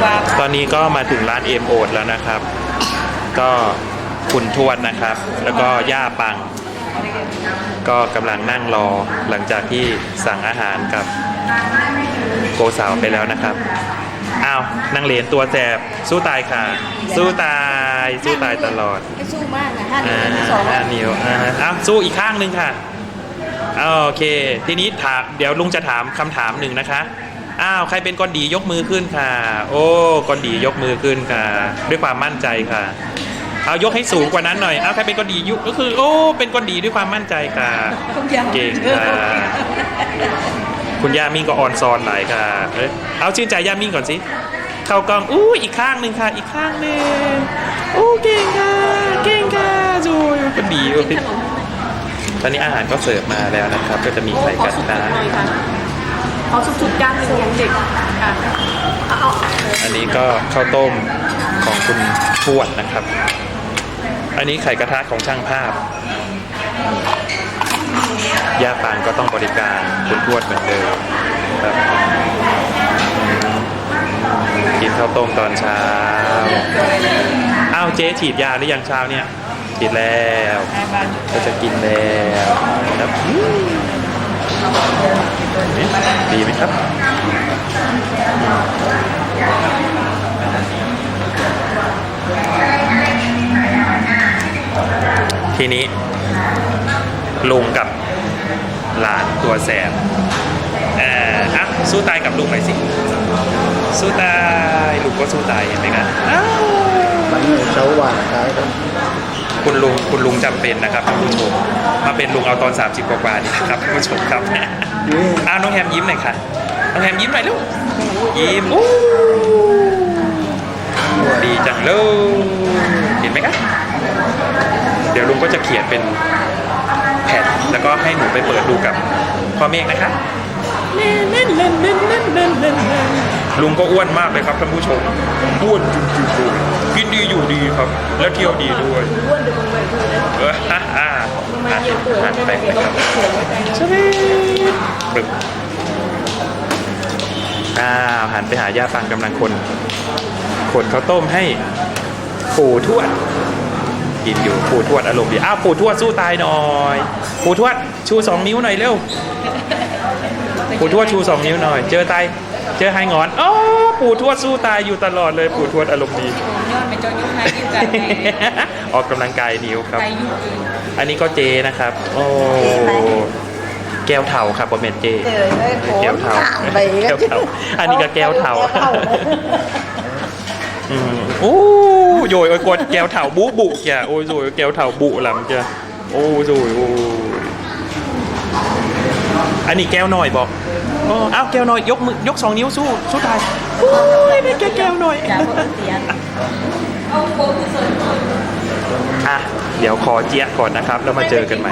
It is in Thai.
กว่าตอนนี้ก็มาถึงร้านเอ็มโอดแล้วนะครับ ก็คุณทวดนะครับ แล้วก็ย่าปัง ก็กำลังนั่งรอหลังจากที่สั่งอาหารกับโกสาวไปแล้วนะครับ อ้าวนั่งเหรียญตัวแสบสู้ตายค่ะ สู้ตาย สู้ตายตลอดไม่สู้มากนะห้าอ่านิ้วสองห้านิ้วอ่าฮะอ้าวสู้อีกข้างหนึ่งค่ะอ้าวโอเค ทีนี้ถามเดี๋ยวลุงจะถามคำถามหนึ่งนะคะ อ้าวใครเป็นกอนดียกมือขึ้นค่ะ โอ้กอนดียกมือขึ้นค่ะ ด้วยความมั่นใจค่ะ เอายกให้สูงกว่านั้นหน่อยเอาใครเป็นกอนดียุก็คือ โอ้ เป็นกอนดีด้วยความมั่นใจค่ะเก่งค่ะคุณย่ามิ่งก็ออนซอนหลายค่ะเอ้ยเอาชื่นใจย่ามิ่งก่อนสิเข้ากล้องอู้อีกข้างหนึ่งค่ะ อีกข้างหนึ่งอู้เก่งค่ะเก่งค่ะจูยเป็นดีตอนนี้อาหารก็เสิร์ฟมาแล้วนะครับ ก็จะมีไข่กัดสุกๆ หนาน่อยค่ะขอสุกๆจานหนึ่งของเด็กค่ะเอาอันนี้ก็ข้าวต้มของคุณทวดนะครับ อันนี้ไข่กระทะของช่างภาพย่าปางก็ต้องบริการคุณทวดเหมือนเดิมครับกินข้าวต้มตอนเช้า อ้าวเจ๊ฉีดยาหรือยังเช้าเนี่ย ฉีดแล้วห้าบาทก็จะกินแล้ว ดีไหมครับทีนี้ลุงกับหลานตัวแสบเอ่ออะสู้ตายกับลุงหน่อยสิ สู้ตายลุงก็สู้ตายเห็นไหมครับอ้าวมันเสาหวานขายครับคุณลุงคุณลุงจำเป็นนะครับท่านผู้ชม มาเป็นลุงเอาตอน 30 กว่าๆนี่นะครับท่านผู้ชมครับ อ้าวน้องแฮมยิ้มหน่อยค่ะ น้องแฮมยิ้มหน่อยลูก ยิ้มอู้ดีจังเลยเห็นไหมครับเดี๋ยวลุงก็จะเขียนเป็นแผ่นแล้วก็ให้หนูไปเปิดดูกับพ่อเมฆนะคะลุงก็อ้วนมากเลยครับท่านผู้ชม อ้วนจริงๆเลยกินดีอยู่ดีครับ แล้วเที่ยวดีด้วยอ้วนเดี๋ยวมึงไปดูนะเออฮ่าฮ่ามาหันเยี่ยมเปิดหันไม่ไปได้เดี๋ยวนะต้คองรับ อ้าวหันไปหาย่าปังกำลังคนคนข้าวต้มให้ปู่ทวด กินอยู่ปู่ทวดอารมณ์ดีอ้าวปู่ทวดสู้ตายหน่อย ปู่ทวดชูสองนิ้วหน่อยเร็วปู่ทวดชูสองนิ้วหน่อย เจอตายเจอไฮงอนอ๋อปู่ทวดสู้ตายอยู่ตลอดเลยปู่ทวดอารมณ์ดีผมยอดไปจอยยกให้ยิ้มกันไงออกกำลังกายนิ้วครับไปอยู่เองอันนี้ก็เจนะครับ โอ้ แก้วเทาครับผมเป็นเจเจอเลยโผล่แก้วเทาถามไปแก้วเทาอันนี้ก็แก้วเทาแก้วเทาอืมโอ้โยยโอ้ยกดแก้วเทาบุบุแกโอ้ยโยยแก้วเทาบุหลังจะโอ้ยโยยโอ้ยอันนี้แก้วหน่อยบอกโอ้อ้าวแก้วหน่อยยกมือยกสองนิ้วสู้สู้ตายโอ้ยไม่แก้แก้วหน่อยจ้าพ่อเสียเอาโค้ดเสริมอะเดี๋ยวขอเจี๊ยะก่อนนะครับ แล้วมาเจอกันใหม่